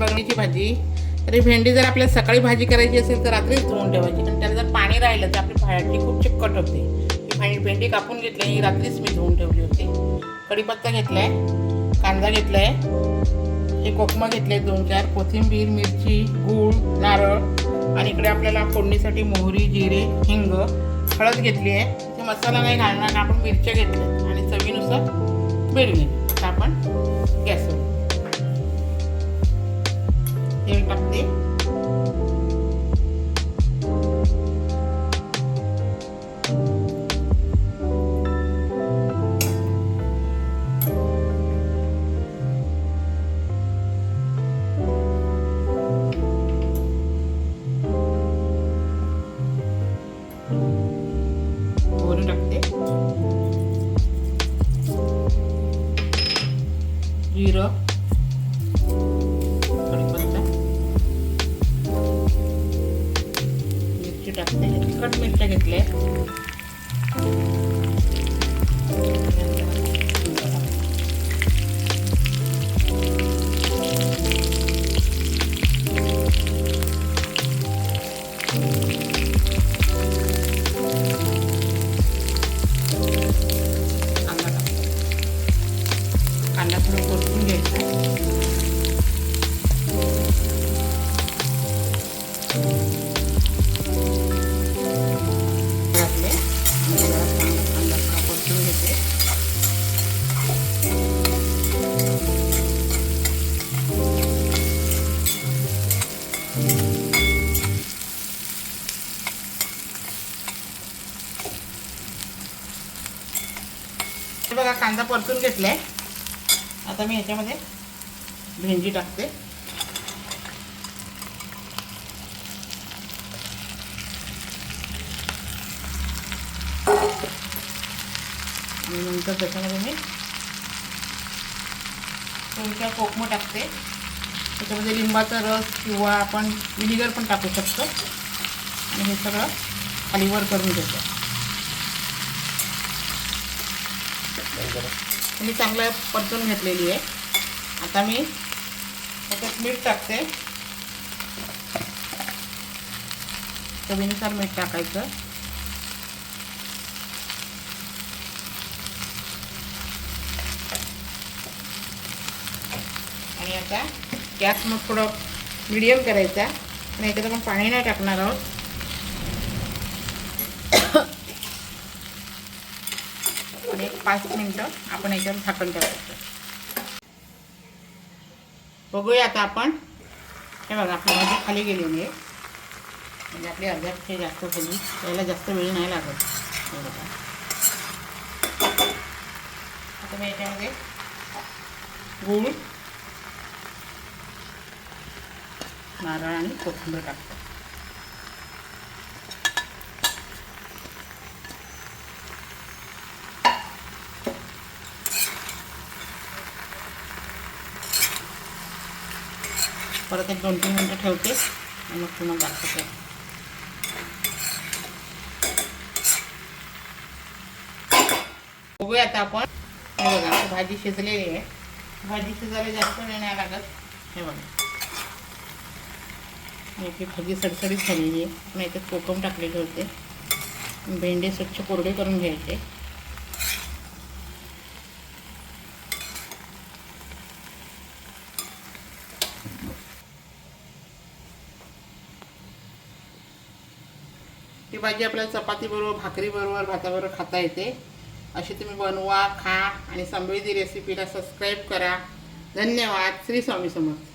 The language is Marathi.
बघण्याची भाजी. तरी भेंडी जर आपल्याला सकाळी भाजी करायची असेल तर रात्रीच धुवून ठेवायची. पण त्याला जर पाणी राहिलं तर आपली भाजी खूप चिकट होते. ही भाजी भेंडी कापून घेतली ही रात्रीच मी धुवून ठेवली होती. कढीपत्ता घेतलाय कांदा घेतलाय हे कोकमा घेतले दोन चार कोथिंबीर मिरची गूळ नारळ. आणि इकडे आपल्याला फोडणीसाठी मोहरी जिरे हिंग हळद घेतली आहे. ते मसाला नाही घालणार आपण मिरच्या घेतल्या आणि चवीनुसार मीठ घेतलं आता आपण गॅसवर घेतले. हे बघा कांदा परतून घेतलाय. आता मी ह्याच्यामध्ये भेंडी टाकते. आणि नंतर त्याच्यामध्ये मी थोडक्या कोकमं टाकते. त्याच्यामध्ये लिंबाचा रस किंवा आपण विनिगर पण टाकू शकतो. आणि हे सगळं खालीवर करून घेतो. मी चांगलं परतून घेतलेली आहे. आता मी त्याच्यात मीठ टाकते. चवीनुसार मीठ टाकायचं. आणि आता गॅस मग थोडं मिडियम करायचा आणि याच्यात आपण पाणी नाही टाकणार आहोत. आणि एक पाच मिनटं आपण याच्यावर झाकण करायचं बघूया आता आपण. हे बघा आपली भाजी खाली गेलेली आहे. म्हणजे आपली अर्ध्यापेक्षा जास्त झाली. त्याला जास्त वेळ नाही लागत. हे बघा. आता मी याच्यामध्ये गूळ नारळ आणि कोथिंबीर टाकतो. परत एक दोन तीन मिनटं ठेवते आणि मग पुन्हा दाखवते बघूया आता आपण. हे बघा भाजी शिजलेली आहे. भाजी शिजायला जास्त वेळ नाही लागत. हे बघा. याची भाजी सडसडीत झालेली आहे. मी याच्यात कोकम टाकलेले होते. भेंडे स्वच्छ कोरडे करून घ्यायचे. भाजी आपल्याला चपातीबरोबर भाकरीबरोबर भाताबरोबर खाता येते. अशी तुम्ही बनवा खा आणि समृद्धी रेसिपीला सबस्क्राईब करा. धन्यवाद. श्री स्वामी समर्थ.